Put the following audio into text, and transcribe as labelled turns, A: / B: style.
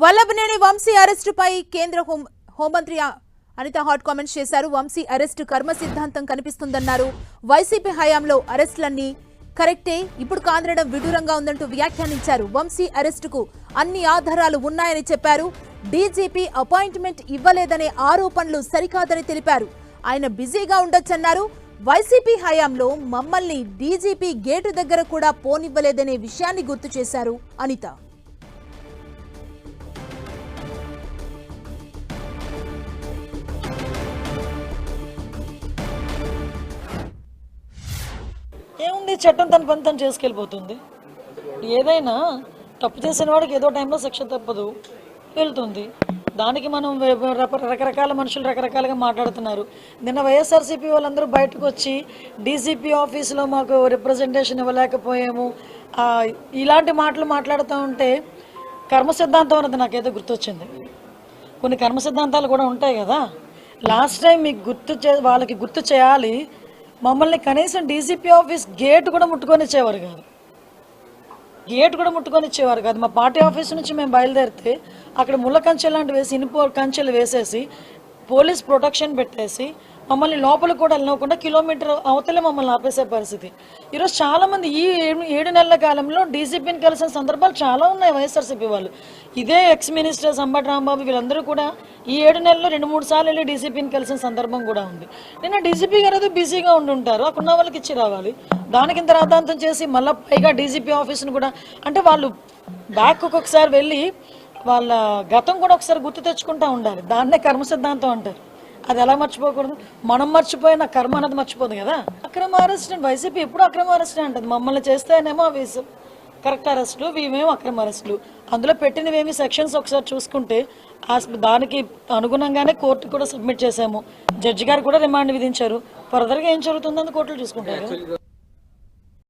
A: వల్లభనేని వంశీ అరెస్టుపై కేంద్ర హోం హోంమంత్రి Anitha hot comments చేశారు. వంశీ అరెస్టు కర్మ సిద్ధాంతం కనిపిస్తుందన్నారు. వైసీపీ హయాంలో అరెస్టులన్నీ కరెక్టే ఇప్పుడు కాంద్రడం విడూరంగా ఉందంటూ వ్యాఖ్యానించారు. వంశీ అరెస్టుకు అన్ని ఆధారాలు ఉన్నాయని చెప్పారు. డీజీపీ అపాయింట్మెంట్ ఇవ్వలేదనే ఆరోపణలు సరికాదని తెలిపారు. ఆయన బిజీగా ఉండొచ్చన్నారు. వైసీపీ హయాంలో మమ్మల్ని డీజీపీ గేటు దగ్గర కూడా పోనివ్వలేదనే విషయాన్ని గుర్తు చేశారు అనిత.
B: ఏముంది చట్టం తన పని తను చేసుకెళ్ళిపోతుంది. ఏదైనా తప్పు చేసిన వాడికి ఏదో టైంలో శిక్ష తప్పదు. వెళ్తుంది. దానికి మనం రకరకాల మనుషులు రకరకాలుగా మాట్లాడుతున్నారు. నిన్న వైఎస్ఆర్సీపీ వాళ్ళందరూ బయటకు వచ్చి డీజీపీ ఆఫీసులో మాకు రిప్రజెంటేషన్ ఇవ్వలేకపోయాము. ఇలాంటి మాటలు మాట్లాడుతూ ఉంటే కర్మ సిద్ధాంతం అన్నది నాకైతే గుర్తొచ్చింది. కొన్ని కర్మ సిద్ధాంతాలు కూడా ఉంటాయి కదా. లాస్ట్ టైం మీకు గుర్తు చే వాళ్ళకి గుర్తు చేయాలి. మమ్మల్ని కనీసం డీసీపీ ఆఫీస్ గేట్ కూడా ముట్టుకొని ఇచ్చేవారు కాదు. గేట్ కూడా ముట్టుకొని ఇచ్చేవారు కాదు. మా పార్టీ ఆఫీస్ నుంచి మేము బయలుదేరితే అక్కడ ముళ్ళ కంచె లాంటివి వేసి ఇనుప కంచెలు వేసేసి పోలీస్ ప్రొటెక్షన్ పెట్టేసి మమ్మల్ని లోపల కూడా వెళ్ళకుండా కిలోమీటర్ అవతలే మమ్మల్ని ఆపేసే పరిస్థితి. ఈరోజు చాలామంది ఈ ఏడు ఏడు నెలల కాలంలో డీసీపీని కలిసిన సందర్భాలు చాలా ఉన్నాయి వైఎస్ఆర్సీపీ వాళ్ళు. ఇదే ఎక్స్ మినిస్టర్ సంబట్ రాంబాబు వీళ్ళందరూ కూడా ఈ ఏడు నెలల్లో రెండు మూడు సార్లు వెళ్ళి డీసీపీని కలిసిన సందర్భం కూడా ఉంది. నిన్న డీసీపీ గారు ఏదో బిజీగా ఉండి ఉంటారు. అక్కడ ఉన్న వాళ్ళకి ఇచ్చి రావాలి. దానికి ఇంత చేసి మళ్ళీ పైగా డీజీపీ ఆఫీస్ను కూడా అంటే వాళ్ళు బ్యాక్ ఒక్కొక్కసారి వెళ్ళి వాళ్ళ గతం కూడా ఒకసారి గుర్తు తెచ్చుకుంటా ఉండాలి. దాన్నే కర్మ సిద్ధాంతం అంటారు. అది ఎలా మర్చిపోకూడదు? మనం మర్చిపోయిన కర్మ అన్నది మర్చిపోదు కదా? అక్రమ అరెస్ట్ వైసీపీ ఎప్పుడు అక్రమ అరెస్ట్ అంటది. మమ్మల్ని చేస్తేనేమో అవి కరెక్ట్ అరెస్టులు ఇవేమో అక్రమ అరెస్టులు. అందులో పెట్టినవేమి సెక్షన్స్ ఒకసారి చూసుకుంటే ఆ దానికి అనుగుణంగానే కోర్టు కూడా సబ్మిట్ చేశాము. జడ్జి గారు కూడా రిమాండ్ విధించారు. ఫర్దర్గా ఏం జరుగుతుందని కోర్టులు చూసుకుంటారు.